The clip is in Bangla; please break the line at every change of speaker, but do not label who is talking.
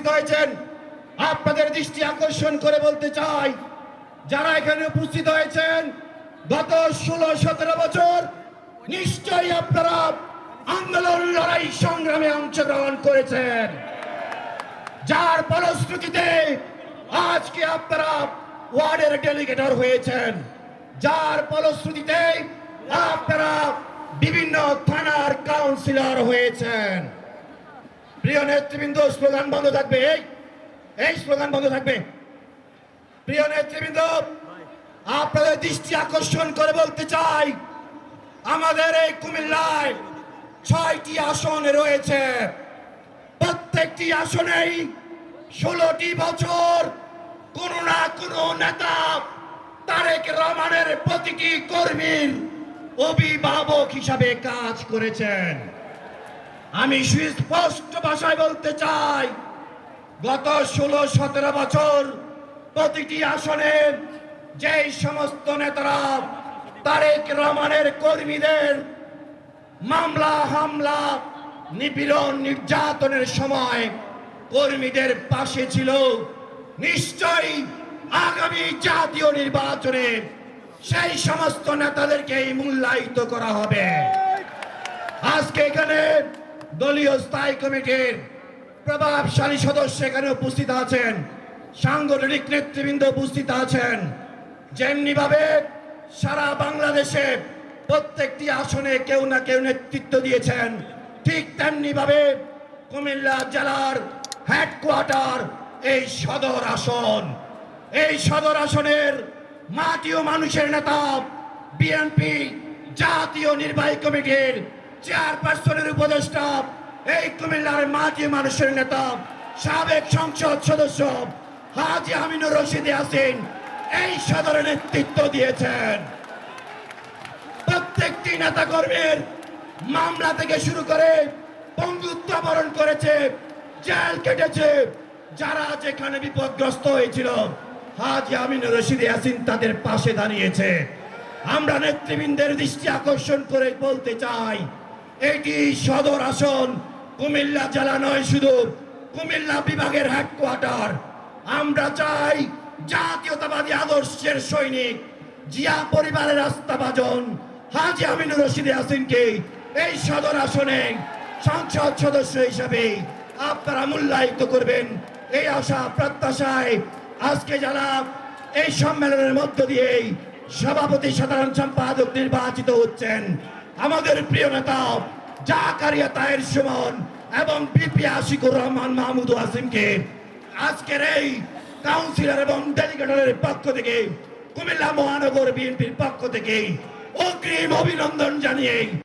উপস্থিত হয়েছেন, আপনাদের দৃষ্টি আকর্ষণ করে বলতে চাই, যারা এখানে উপস্থিত হয়েছেন, গত ষোলো সতেরো বছর নিশ্চয়ই আপনারা আন্দোলন লড়াই সংগ্রামে অংশগ্রহণ করেছেন। যার ফলশ্রুতিতে আজকে আপনারা ওয়ার্ডের ডেলিগেটর হয়েছেন। যার ফলশ্রুতিতে আপনারা বিভিন্ন থানার কাউন্সিলর হয়েছেন। প্রিয় নেতৃবৃন্দ, স্লোগান বন্ধ থাকবে। এই এই স্লোগান বন্ধ থাকবে। প্রিয় নেতৃবৃন্দ, আপনাদের দৃষ্টি আকর্ষণ করে বলতে চাই, আমাদের এই কুমিল্লায় ছয়টি আসন রয়েছে। প্রত্যেকটি আসনেই ষোলোটি বছর কোন না কোন নেতা তারেক রহমানের প্রতিটি কর্মীর অভিভাবক হিসাবে কাজ করেছেন। আমি সুস্পষ্ট ভাষায় বলতে চাই, গত ষোলো সতেরো বছর প্রতিটি আসনে যেই সমস্ত নেতারা তারেক রহমানের কর্মীদের মামলা, হামলা, নিপীড়ন, নির্যাতনের সময় কর্মীদের পাশে ছিল, নিশ্চয়ই আগামী জাতীয় নির্বাচনে সেই সমস্ত নেতাদেরকে মূল্যায়িত করা হবে। আজকে এখানে দলীয় স্থায়ী কমিটির প্রভাবশালী সদস্য এখানে উপস্থিত আছেন। সাংগঠনিক নেতৃবৃন্দ উপস্থিত আছেন। যেমনি ভাবে সারা বাংলাদেশে প্রত্যেকটি আসনে কেউ না কেউ নেতৃত্ব দিয়েছেন, ঠিক তেমনি ভাবে কুমিল্লা জেলার হেডকোয়ার্টার এই সদর আসন। এই সদর আসনের মাটি ও মানুষের নেতা বিএনপি জাতীয় নির্বাহী কমিটির চেয়ারপারসনের উপদেষ্টা, এই কুমিল্লার ও মানুষের নেতা, সাবেক সংসদ সদস্য হাজি আমিনুর রশিদ ইয়াসিন এই সদরে নেতৃত্ব দিয়েছেন। প্রত্যেকটি নেতা কর্মীর মামলা থেকে শুরু করে বন্ধুত্ব বরণ করেছে, জেল কেটেছে, যারা যেখানে বিপদগ্রস্ত হয়েছিল, হাজি আমিন রশিদ ইয়াসিন তাদের পাশে দাঁড়িয়েছে। আমরা নেতৃবৃন্দের দৃষ্টি আকর্ষণ করে বলতে চাই এটি সদর আসন কুমিল্লা জেলা নয় শুধু, কুমিল্লা বিভাগের হেডকোয়ার্টার আমরা চাই জাতীয়তাবাদী আদর্শের সৈনিক, জিয়া পরিবারের আস্থাভাজন হাজি আমিনুর রশিদ ইয়াসিনকে এই সদর আসনে সংসদ সদস্য হিসাবে আপনারা মূল্যায়িত করবেন। এই আশা প্রত্যাশায় আজকে যারা এই সম্মেলনের মধ্য দিয়েই সভাপতি সাধারণ সম্পাদক নির্বাচিত হচ্ছেন আমাদের প্রিয় নেতা জাকারিয়া তায়ের সুমন এবং বিপি আশিকুর রহমান মাহমুদ আসিমকে আজকের এই কাউন্সিলর এবং ডেলিগেটরের পক্ষ থেকে কুমিল্লা মহানগর বিএনপির পক্ষ থেকে অগ্রিম অভিনন্দন জানিয়ে